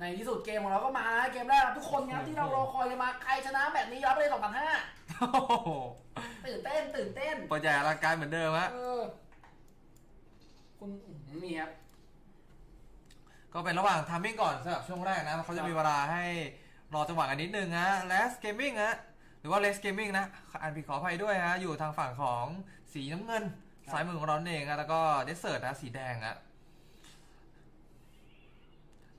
ในที่สุดเกมของเราก็มานะเกมแรกครับทุกคนครับที่เรารอคอยกันมาใครชนะแบบนี้รับไปเลยสองพันห้าโอ้โหตื่นเต้น ตื่นเต้นเปิดใหญ่อลังการเหมือนเดิมฮะเออคุณนี่ครับก็เป็นระหว่างทามมิ่งก่อนสำหรับช่วงแรกนะเขาจะมีเวลาให้รอจังหวะกันนิดนึงฮะ less gaming ฮะหรือว่า less gaming นะอันผิดขออภัยด้วยฮะอยู่ทางฝั่งของสีน้ำเงินครับสายมือของเราเองฮะแล้วก็เดสเซิร์ตนะสีแดงฮะ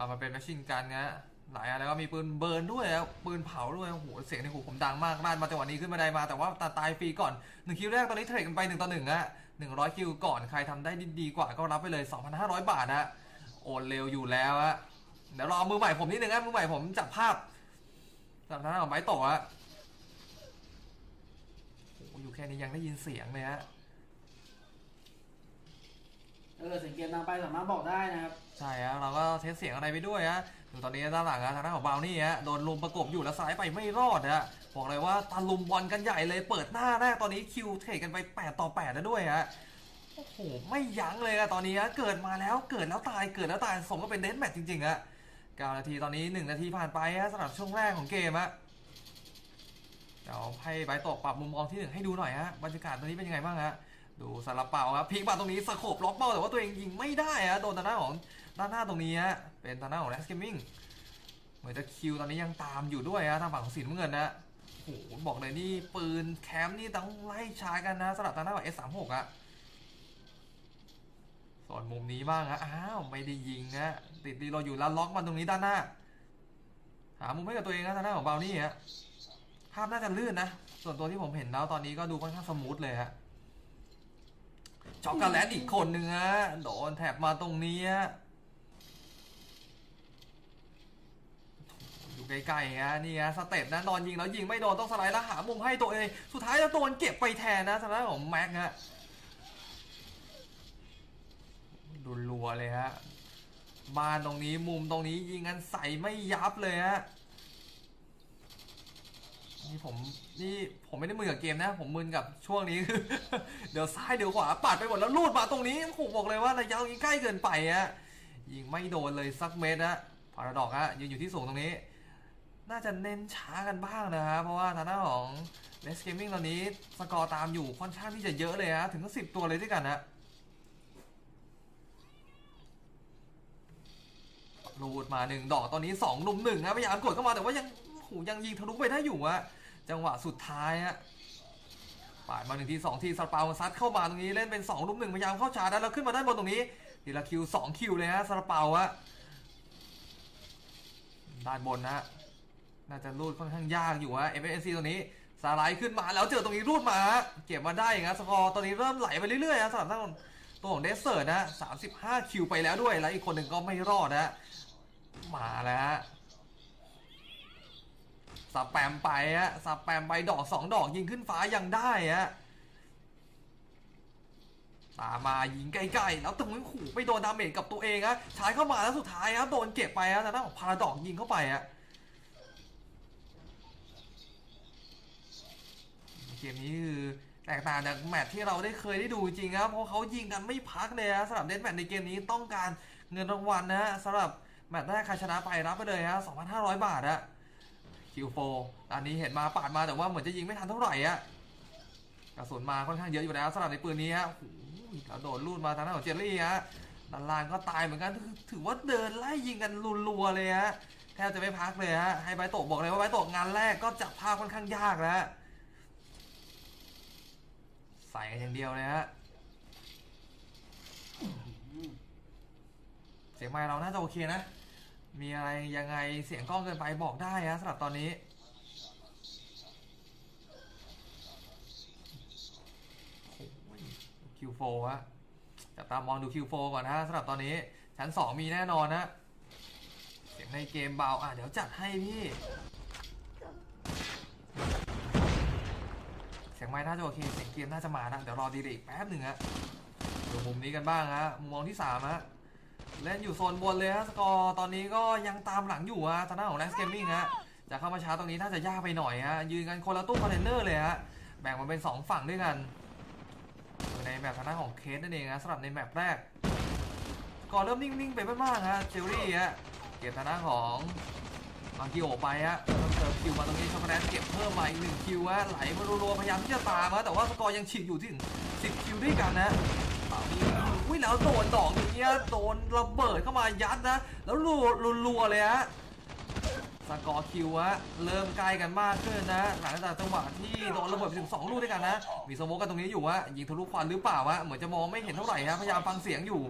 เอามาเป็นแมชชีนกันฮะหลายอันแล้วก็มีปืนเบิร์นด้วยปืนเผาด้วยโอ้โหเสียงในหูผมดังมากด้านมาจังหวะนี้ขึ้นมาได้มาแต่ว่าตาตายฟรีก่อนหนึ่งคิวแรกตอนนี้เทรดกันไปหนึ่งต่อหนึ่งฮะหนึ่งร้อยคิวก่อนใครทำได้ดีกว่าก็รับไปเลย 2,500 บาทฮะโอนเร็วอยู่แล้วอะเดี๋ยวรอมือใหม่ผมนิดนึงนะมือใหม่ผมจับภาพจับหน้าของไม้โตะอะโอ้โหอยู่แค่นี้ยังได้ยินเสียงเลยฮะ เออเสียงเกมดังไปสามารถบอกได้นะครับ ใช่ฮะเราก็เทสเสียงอะไรไปด้วยฮะดูตอนนี้ด้านหลังอะทางด้านของบาวนี่ฮะโดนลุมประกบอยู่แล้วสไลด์ไปไม่รอดฮะบอกเลยว่าตะลุมบอลกันใหญ่เลยเปิดหน้าแรกตอนนี้คิวเทรดกันไป 8 ต่อ8แล้วด้วยฮะโอ้โหไม่ยั้งเลยอะตอนนี้ฮะเกิดมาแล้วเกิดแล้วตายเกิดแล้วตายสมก็เป็นเดนแมทจริงๆฮะ9นาทีตอนนี้ 1 นาทีผ่านไปฮะสำหรับช่วงแรกของเกมฮะเดี๋ยวให้ไบตกปรับมุมมองที่หนึ่งให้ดูหน่อยฮะบรรยากาศตอนนี้เป็นยังไงบ้างฮะ ดูซาลาเปาครับพลิกมาตรงนี้สโคบล็อกเป้าแต่ว่าตัวเองยิงไม่ได้ฮะโดนทางด้านของด้านหน้าตรงนี้ฮะเป็นทางหน้าของ Last Gaming เหมือนจะคิวตอนนี้ยังตามอยู่ด้วยฮะทางฝั่งของสีน้ำเงินนะโอ้โหบอกเลยนี่ปืนแคมป์นี่ต้องไล่ชาร์กันนะสำหรับทางหน้าของ S36 อะส่วนมุมนี้บ้างฮะอ้าวไม่ได้ยิงนะติดดีเราอยู่แล้วล็อกมันตรงนี้ด้านหน้า หามุมให้กับตัวเองนะทางหน้าของเบลนี่ฮะภาพน่าจะลื่นนะส่วนตัวที่ผมเห็นแล้วตอนนี้ก็ดูค่อนข้างสมูทเลยฮะ ช็อกโกแลตอีกคนหนึ่งฮะโดนแถบมาตรงนี้อยู่ใกล้ๆฮะนี่ฮะสเต็ปนะนอนยิงแล้วยิงไม่โดนต้องสไลด์แล้วหามุมให้ตัวเอง สุดท้ายแล้วโดนเก็บไปแทนนะทางด้านของแม็กฮะดูรัวเลยฮะบ้านตรงนี้มุมตรงนี้ยิงกันใส่ไม่ยับเลยฮะ นี่ผมนี่ผมไม่ได้มือกับเกมนะ ผมมึนกับช่วงนี้คือ เดี๋ยวซ้ายเดี๋ยวขวาปัดไปหมดแล้วลูดมาตรงนี้ผมบอกเลยว่าระยะนี้ใกล้เกินไปฮะยิงไม่โดนเลยสักเม็ดนะพาราดอกฮะยืนอยู่ที่สูงตรงนี้ น่าจะเน้นช้ากันบ้างนะฮะเพราะว่าทางด้านของ l e s Gaming ตอนนี้สกอร์ตามอยู่ค่อนข้างที่จะเยอะเลยฮะถึงสิบตัวเลยด้วยกันนะรูดมาหนึ่งดอกตอนนี้สองลุมหนึ่งนะพยายามกดเข้ามาแต่ว่ายังโอ้โหยังยิงทะลุไปได้อยู่อะ จังหวะสุดท้ายฮะปาดมาหนึ่งทีสองทีสปาซัดเข้ามาตรงนี้เล่นเป็นสองลุมหนึ่งพยายามเข้าชาร์จแล้วขึ้นมาด้านบนตรงนี้ทีละคิวสองคิวเลยฮะสปาอะด้านบนนะฮะน่าจะรูดค่อนข้างยากอยู่ฮะ f s c ตัวนี้สไลด์ขึ้นมาแล้วเจอตรงนี้รูดมา เก็บมาได้อย่างนั้นสกอร์ตอนนี้เริ่มไหลไปเรื่อยๆนะสำหรับตัวของเดสเซอร์นะ 35 คิวไปแล้วด้วย แล้วอีกคนหนึ่งก็ไม่รอดนะ มาแล้วฮะ สแปมไปฮะสแปมไปดอก2ดอกยิงขึ้นฟ้ายังได้ฮะตามมายิงใกล้ๆแล้วตรงนี้ขู่ไปโดนดาเมจกับตัวเองฮะชายเข้ามาแล้วสุดท้ายฮะโดนเก็บไปฮะทางด้านของพาราดอกยิงเข้าไปฮะเกมนี้คือแตกต่างจากแมตช์ที่เราได้เคยได้ดูจริงครับเพราะเขายิงกันไม่พักเลยนะสำหรับเดนแมตช์ในเกมนี้ต้องการเงินรางวัลนะฮะสำหรับแมตช์แรกใครชนะไปรับไปเลยฮะ2,500 บาทอะ คิวโฟอันนี้เห็นมาปาดมาแต่ว่าเหมือนจะยิงไม่ทันเท่าไหร่อะกระสุนมาค่อนข้างเยอะอยู่แล้วสำหรับในปืนนี้ฮะโอ้โหแล้วโดลูดมาทางด้านของเจอรี่ฮะด้านล่างก็ตายเหมือนกันถือว่าเดินไล่ยิงกันรัวๆเลยฮะแทบจะไม่พักเลยฮะให้ไบโตะบอกเลยว่าไบโตะงานแรกก็จับภาพค่อนข้างยากแล้วใส่กันอย่างเดียวเลยฮะเสียงไมค์เราน่าจะโอเคนะ มีอะไรยังไงเสียงกล้องเกินไปบอกได้ฮะสำหรับตอนนี้คิวโฟฮะจับตามองดูคิวโฟก่อนนะสำหรับตอนนี้ ชั้น 2 มีแน่นอนนะ เสียงในเกมเบา อะ เดี๋ยวจัดให้พี่ เสียงไม้น่าจะโอเค เสียงเกมน่าจะมานะ เดี๋ยวรอดีเลยอีกแป๊บหนึ่งฮะดูมุมนี้กันบ้างฮะ มุมมองที่สามฮะ เล่นอยู่โซนบนเลยฮะสกอร์ตอนนี้ก็ยังตามหลังอยู่ฮะทางด้านของ Last Gaming ฮะจะเข้ามาช้าตรงนี้น่าจะยากไปหน่อยฮะยืนกันคนละตู้คอนเทนเนอร์เลยฮะแบ่งมาเป็น 2 ฝั่งด้วยกันในแมปทางด้านของเคสนั่นเองนะสำหรับในแมปแรกก่อนเริ่มนิ่งๆไปมากๆฮะเจลลี่ฮะเก็บทางด้านของมาคิโอไปฮะเติมคิวมาตรงนี้ช็อกโกแลตเก็บเพิ่มมาอีกหนึ่งคิวฮะไหลมารัวๆพยายามที่จะตามฮะแต่ว่าสกอร์ยังฉีกอยู่ที่ถึง10คิวด้วยกันนะเป่านี้ อุ้ยแล้วโดนดอกเนี้ฮะโดนระเบิดเข้ามายัดนะ แล้วรัวรัวเลยฮะสกอร์คิวฮะเริ่มใกล้กันมากขึ้นนะหลังจากจังหวะที่โดนระเบิดไปถึง2ลูกด้วยกันนะ มีสโมกกันตรงนี้อยู่ฮะยิงทะลุควันหรือเปล่าวะเหมือนจะมองไม่เห็นเท่าไหร่ฮะพยายามฟังเสียงอยู่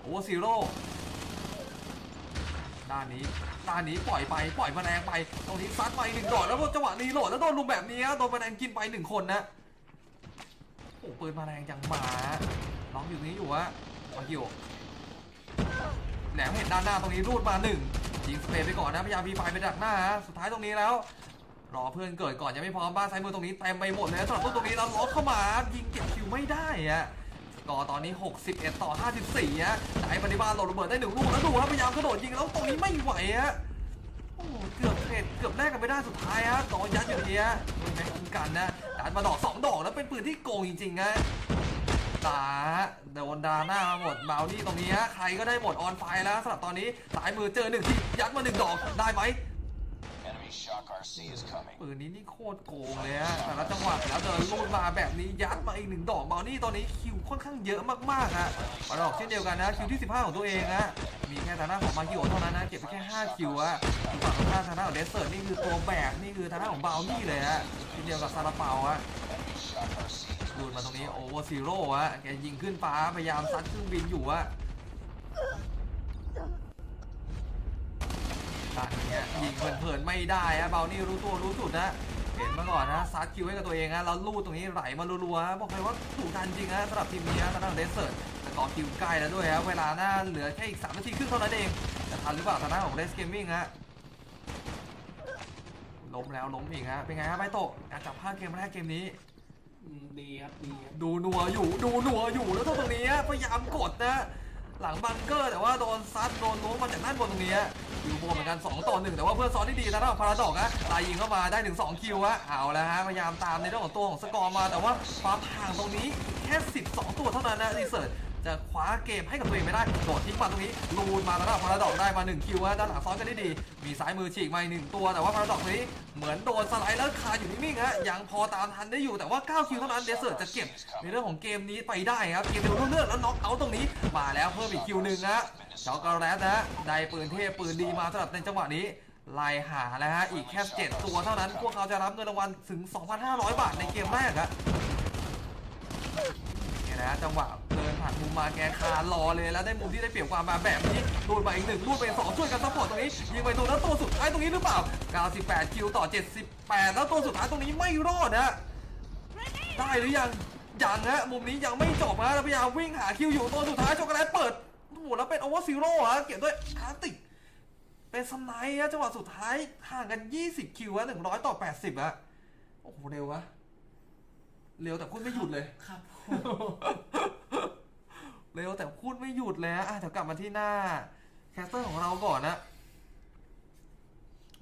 โอเวอร์ซีโร่ด้านนี้ด้านนี้ปล่อยไปปล่อยแมลงไป ตรงนี้ซัดไปหนึ่งดอกแล้วจังหวะรีโหลดแล้วโดนลุมแบบนี้โดนแมลงกินไปหนึ่งคนนะโอ้ปืนแมลงจังหมา นี้อยู่ฮะมาคิวแหลมเห็นด้านหน้าตรงนี้รูดมาหนึ่งยิงสเปรย์ไปก่อนนะพยายามมีไฟไปดักหน้าฮะสุดท้ายตรงนี้แล้วรอเพื่อนเกิดก่อนยังไม่พร้อมบ้านซ้ายมือตรงนี้เต็มไปหมดเลยสำหรับตู้ตรงนี้แล้วล็อกเข้ามา ยิงเก็บคิวไม่ได้อะสกอตอนนี้ 61 ต่อ 54ฮะได้ปฏิบัติโหลดระเบิดได้หนึ่งลูกแล้วดูครับพยายามกระโดดยิงแล้วตรงนี้ไม่ไหวฮะโอ้เกือบเทรดเกือบแลกกันไม่ได้สุดท้ายฮะโดนยัดอยู่ดีฮะไม่แม็กคุ้มกันนะดันมาดอกสองดอกแล้วเป็นปืนที่โกงจริงๆฮะ ตาโดนดาหน้ามาหมดเบานี่ตรงนี้ฮะใครก็ได้หมดออนไฟแล้วสำหรับตอนนี้สายมือเจอหนึ่งที่ยัดมาหนึ่งดอกได้ไหม Enemy Shock RC is coming. ปืนนี้นี่โคตรโกงเลยฮะแต่ละจังหวะแล้วเดินลูดมาแบบนี้ยัดมาอีกหนึ่งดอกเบานี่ตอนนี้คิวค่อนข้างเยอะมากๆฮะมาดอกเช่นเดียวกันนะคิวที่ 15 ของตัวเองฮะมีแค่ทางด้านของมาคิโอเท่านั้นนะเก็บไปแค่ 5 คิวฮะฝั่งตรงข้ามทางด้านของเดสเซิร์ตนี่คือตัวแบกนี่คือทางด้านของเบานี่เลยฮะเช่นเดียวกับซาลาเปาฮะ ดูดมาตรงนี้โอเวอร์ซีโร่ฮะแกยิงขึ้นฟ้าพยายามซัดเครื่องบินอยู่ฮะตอนนี้ยิงเพลินๆไม่ได้ฮะเบานี่รู้ตัวรู้จุดนะเห็นมาก่อนนะซัดคิวให้กับตัวเองฮะแล้วลูดตรงนี้ไหลมารัวๆบอกเลยว่าถูกทันจริงฮะสำหรับทีมนี้ฮะทางด้านเดสเซิร์ตแต่ต่อคิวใกล้แล้วด้วยฮะเวลาหน้าเหลือแค่อีก3นาทีครึ่งเท่านั้นเองจะทันหรือเปล่าทางด้านของเดสเกมมิ่งฮะล้มแล้วล้มอีกฮะเป็นไงฮะไปโตะการจับผ้าเกมแรกเกมนี้ อืมดีครับดีครับดูนัวอยู่ดูนัวอยู่แล้วตรงนี้พยายามกดนะ หลังบังเกอร์แต่ว่าโดนซัดโดนล้วงมาจากด้านบนตรงนี้อยู่บนเหมือนกัน 2 ต่อ 1 แต่ว่าเพื่อนซ้อนที่ดีนะพาราดอกนะตายยิงเข้ามาได้ถึง 2 คิวฮะเอาแล้วฮะพยายามตามในเรื่องของตัวของสกอร์มาแต่ว่าความห่างตรงนี้แค่ 12 ตัวเท่านั้นนะรีเสิร์ช จะคว้าเกมให้กับตัวเองไม่ได้โดดทิ้งมาตรงนี้ลูนมาแล้วพาราดอกได้มา1คิวฮะด้านหลังซ้อนกันได้ดี มีซ้ายมือฉีกมาอีกหนึ่งตัวแต่ว่าพาราดอกนี้เหมือนโดนสไลด์แล้วคาอยู่นิ่งๆฮะยังพอตามทันได้อยู่แต่ว่า9คิวเท่านั้นเดสเซิร์จะเก็บในเรื่องของเกมนี้ไปได้ครับเกมเร็วเลือดแล้วน็อกเอาท์ตรงนี้มาแล้วเพิ่มอีกคิวหนึ่งฮะช็อกโกแลตนะได้ปืนเทพปืนดีมาสำหรับในจังหวะนี้ไล่หาแล้วฮะอีกแค่7ตัวเท่านั้น พวกเขาจะรับเงินรางวัลถึง 2,500 บาทในเกมแรกครับเนี่ยนะจังหวะ ผ่านมุมมาแกคารอเลยแล้วได้มุมที่ได้เปรียบความมาแบบนี้รูดมาอีกหนึ่งรูดไปสองช่วยกันซัพพอร์ตตรงนี้ยิงไปตัวแล้วตัวสุดท้ายตรงนี้หรือเปล่า 98 คิวต่อ 78 แล้วตัวสุดท้ายตรงนี้ไม่รอดนะได้หรือยังยังฮะมุมนี้ยังไม่จบฮะแล้วพยายามวิ่งหาคิวอยู่ตัวสุดท้ายช็อกโกแลตเปิดโอ้โหแล้วเป็นโอเวอร์ซีโร่ฮะเก็บด้วยอาร์ติกเป็นสไนด์ฮะจังหวะสุดท้ายห่างกัน 20 คิวฮะ100 ต่อ 80ฮะโอ้โหเร็ววะเร็วแต่พูดไม่หยุดเลยครับ เร็วแต่พูดไม่หยุดเลยฮะอะเดี๋ยวกลับมาที่หน้าแคสเตอร์ของเราก่อนนะ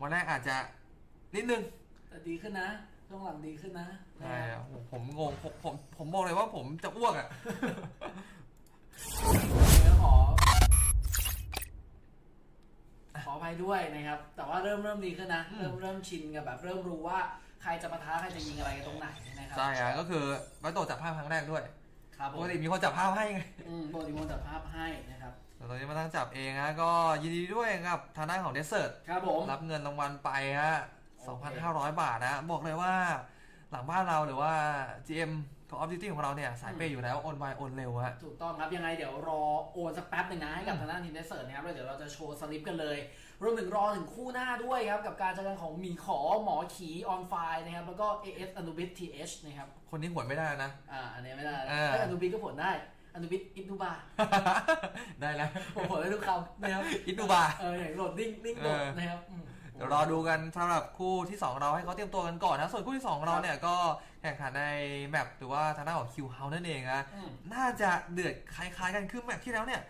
วันแรกอาจจะนิดนึงแต่ดีขึ้นนะช่วงหลังดีขึ้นนะใช่อะผมผมงงผมผมผมบอกเลยว่าผมจะอ้วกอะเดี๋ยวขอขออภัยด้วยนะครับ แต่ว่าเริ่มเริ่มดีขึ้นนะอืมเริ่มเริ่มชินกับแบบ เริ่มรู้ว่าใครจะปะทะใครจะยิงอะไรกันตรงไหนนะครัใช่อะก็คือไว้โตจับภาพครั้งแรกด้วย ครับปผมกติมีคนจับภาพให้ไงอืมปกติมนจัดภาพให้นะครับแต่ตอนนี้มาตั้งจับเองฮะก็ยินดีด้วยกับทางด้านของเดสเซิร์ตครับผมรับเงินรางวัลไปฮะโอเค2,500 บาทนะ บอกเลยว่าหลังบ้านเราหรือว่า GM ของ Off Duty ของเราเนี่ยสายเปย์อยู่แล้วโอนไวโอนเร็วฮะถูกต้องครับ ยังไงเดี๋ยวรอโอนสักแป๊บหนึ่งนะให้กับทางด้านทีมเนสเซิร์ตนะครับแล้วเดี๋ยวเราจะโชว์สลิปกันเลย รวมถึงรอถึงคู่หน้าด้วยครับ กับการเจอกันของหมีขอหมอขีออนไฟนะครับ แล้วก็ AS อนุบิท TH นะครับ คนนี้หวนไม่ได้นะ อ่า อันนี้ไม่ได้เออถ้าอนุบิทก็ผลได้อนุบิทอินดูบา ได้แล้วผมผลได้ทุกคำนะครับอินดูบาเอออย่างโหลดดิ้งดิ้งโหลดเออนะครับอืม เดี๋ยวรอดูกันสำหรับคู่ที่ 2 เราให้เขาเตรียมตัวกันก่อนนะส่วนคู่ที่2ของเราเนี่ยก็แข่งขันในแมปหรือว่าทางด้านของคิวเฮานั่นเองนะอืมน่าจะเดือดคล้ายๆกันคือแมปที่แล้วเนี่ย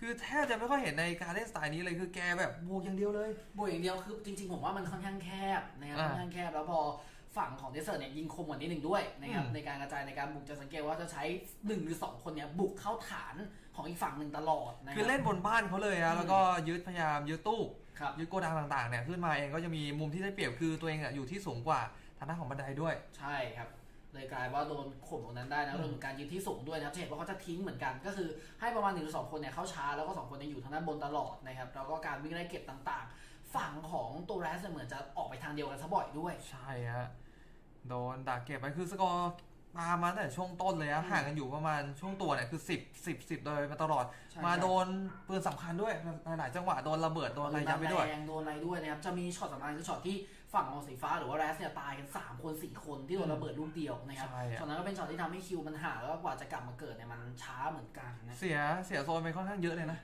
คือแทบจะไม่ค่อยเห็นในการเล่นสไตล์นี้เลยคือแกแบบบวกอย่างเดียวเลยบวกอย่างเดียวคือจริงๆผมว่ามันค่อนข้างแคบนะครับอ่าค่อนข้างแคบแล้วพอ ฝั่งของเดสเซอร์เนี่ยยิงคมกว่านิดหนึ่งด้วยนะครับอืมในการกระจายในการบุกจะสังเกตว่าจะใช้หนึ่งหรือสองคนเนี่ยบุกเข้าฐานของอีกฝั่งหนึ่งตลอดนะคคือรับเล่นบนบ้านเขาเลยอืฮะมแล้วก็ยึดพยายามยึดตู้ครับยึดโกดังต่างๆเนี่ยขึ้นมาเองก็จะมีมุมที่ได้เปรียบคือตัวเองอะอยู่ที่สูงกว่าทางด้านของบันไดด้วย ใช่ครับเลยกลายว่าโดนข่มตรงนั้นได้นะอืมรวมถึงการยืนที่สูงด้วยนะครับจะเห็นว่าเขาจะทิ้งเหมือนกัน ก็คือให้ประมาณหนึ่งหรือสองคนเนี่ยเข้าช้าแล้วก็สองคนเนี่ยอยู่ทางด้านบนตลอดนะครับแล้วก็การวิ่งไล่เก็บต่างๆ ฝั่งของตัวแรสเนี่ยเหมือนจะออกไปทางเดียวกันซะบ่อยด้วย ใช่ฮะโดนดักเก็บไปคือสกอร์ตามมาตั้งแต่ช่วงต้นเลยฮะอืมห่างกันอยู่ประมาณช่วงตัวเนี่ยคือ 10 10 10โดยมาตลอดใช่มาครับโดนปืนสำคัญด้วยหลายๆจังหวะโดนระเบิดโดนอะไรยับไปด้วยแรงโดนอะไรด้วยนะครับจะมีช็อตสำคัญคือช็อตที่ฝั่งของสีฟ้าหรือว่าแรสเนี่ยตายกัน 3 คน 4 คนที่โดนระเบิดลูกเดียวนะครับใช่อะช็อตนั้นก็เป็นช็อตที่ทำให้คิวมันห่างแล้วก็กว่าจะกลับมาเกิดเนี่ยมันช้าเหมือนกันนะเสียเสียโซนไปค่อนข้างเยอะเลยนะ